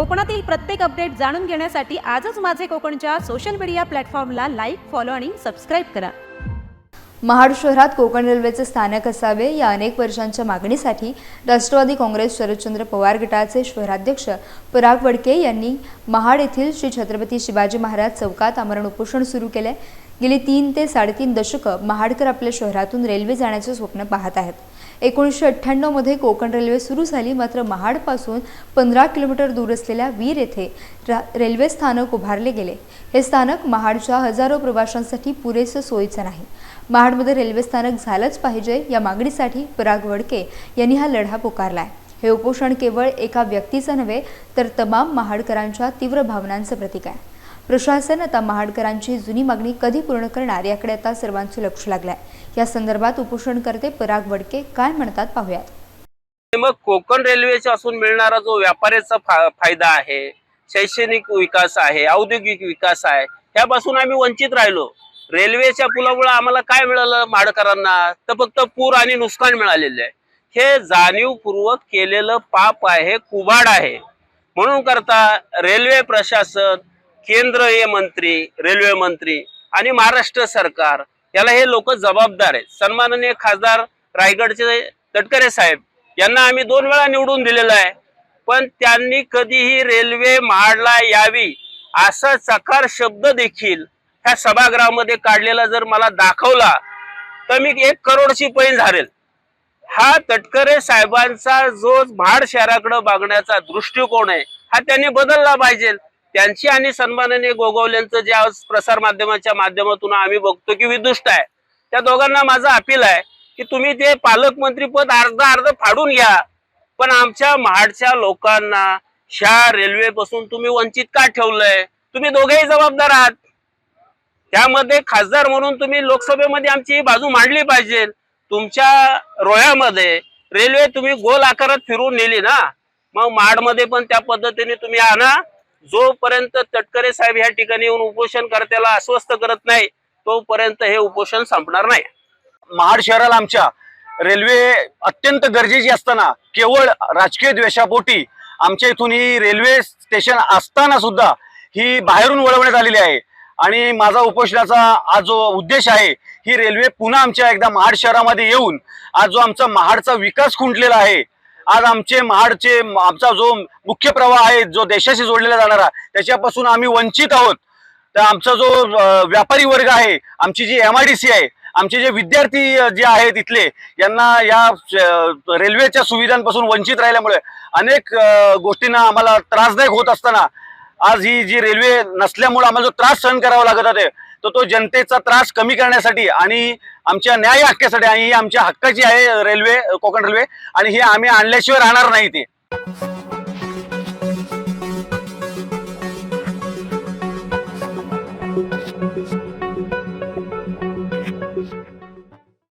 कोकणातील प्रत्येक अपडेट जाणून घेण्यासाठी आजच माझे कोकणच्या सोशल मीडिया प्लॅटफॉर्मला लाईक फॉलो आणि सबस्क्राईब करा. महाड शहरात कोकण रेल्वेचे स्थानक असावे या अनेक वर्षांच्या मागणीसाठी राष्ट्रवादी काँग्रेस शरदचंद्र पवार गटाचे शहराध्यक्ष पराग वडके यांनी महाड येथील श्री छत्रपती शिवाजी महाराज चौकात आमरण उपोषण सुरू केले. गेली तीन ते साडेतीन दशकं महाडकर आपल्या शहरातून रेल्वे जाण्याचे स्वप्न पाहत आहेत. एकोणीसशे अठ्ठ्याण्णवमध्ये कोकण रेल्वे सुरू झाली मात्र महाडपासून पंधरा किलोमीटर दूर असलेल्या वीर येथे रा रेल्वे स्थानक उभारले गेले. हे स्थानक महाडच्या हजारो प्रवाशांसाठी पुरेसं सोयीचं नाही. महाडमध्ये रेल्वे स्थानक झालंच पाहिजे या मागणीसाठी पराग वडके यांनी हा लढा पुकारला आहे हे उपोषण केवळ एका व्यक्तीचं नव्हे तर तमाम महाडकरांच्या तीव्र भावनांचं प्रतीक आहे. प्रशासन आता महाडकरांची जुनी मागणी कधी पूर्ण करणार याकडे आता सर्वांचं लक्ष लागलंय. या संदर्भात उपोषणकर्ते पराग वडके काय म्हणतात पाहूयात. मग कोकण रेल्वेच्या असून मिळणारा जो व्यापाऱ्याचा फायदा आहे शैक्षणिक विकास आहे औद्योगिक विकास आहे त्यापासून आम्ही वंचित राहिलो. रेल्वेच्या पुलामुळे आम्हाला काय मिळालं माडकरांना तर फक्त पूर आणि नुकसान मिळालेलं आहे. हे जाणीवपूर्वक केलेलं पाप आहे कुबाड आहे. म्हणून करता रेल्वे प्रशासन केंद्रीय मंत्री रेल्वे मंत्री आणि महाराष्ट्र सरकार याला हे लोक जबाबदार आहेत. सन्माननीय खासदार रायगडचे तटकरे साहेब यांना आम्ही दोन वेळा निवडून दिलेलं आहे. पण त्यांनी कधीही रेल्वे महाडला यावी असा चकार शब्द देखील ह्या सभागृहामध्ये काढलेला जर मला दाखवला तर मी एक करोडची पैन झालेल हा तटकरे साहेबांचा जो महाड शहराकडे बघण्याचा दृष्टिकोन आहे हा त्यांनी बदलला पाहिजे. त्यांची आणि सन्माननीय गोगवल्यांचं जे आज प्रसार माध्यमाच्या माध्यमातून आम्ही बघतो की विदुष्ट आहे. त्या दोघांना माझं अपील आहे की तुम्ही ते पालकमंत्री पद अर्ध अर्ध फाडून घ्या. पण आमच्या महाडच्या लोकांना ह्या रेल्वेपासून तुम्ही वंचित का ठेवलंय? तुम्ही दोघेही जबाबदार आहात. त्यामध्ये खासदार म्हणून तुम्ही लोकसभेमध्ये आमची बाजू मांडली पाहिजे. तुमच्या रोयामध्ये रेल्वे तुम्ही गोल आकारात फिरून नेली ना. मग माडमध्ये पण त्या पद्धतीने तुम्ही आणा. जोपर्यंत तटकरे साहेब या ठिकाणी येऊन उपोषणकर्त्याला अस्वस्थ करत नाही तोपर्यंत हे उपोषण संपणार नाही. महाड शहराला आमच्या रेल्वे अत्यंत गरजेची असताना केवळ राजकीय द्वेषापोटी आमच्या इथून ही रेल्वे स्टेशन असताना सुद्धा ही बाहेरून वळवण्यात आलेली आहे. आणि माझा उपोषणाचा आज जो उद्देश आहे ही रेल्वे पुन्हा आमच्या एकदा महाड शहरामध्ये येऊन आज जो आमचा महाडचा विकास खुंटलेला आहे आज आमचे महाडचे आमचा जो मुख्य प्रवाह आहे जो देशाशी जोडलेला जाणारा त्याच्यापासून आम्ही वंचित आहोत. तर आमचा जो व्यापारी वर्ग आहे आमची G M I D C आहे आमचे जे विद्यार्थी जे आहेत इथले यांना या रेल्वेच्या सुविधांपासून वंचित राहिल्यामुळे अनेक गोष्टींना आम्हाला त्रासदायक होत असताना आज ही जी रेल्वे नसल्यामुळे आम्हाला जो त्रास सहन करावा लागत होते तर तो जनतेचा त्रास कमी करण्यासाठी आणि आमच्या न्याय हक्कासाठी आणि ही आमच्या हक्काची आहे रेल्वे कोकण रेल्वे आणि हे आम्ही आणल्याशिवाय राहणार नाही ते.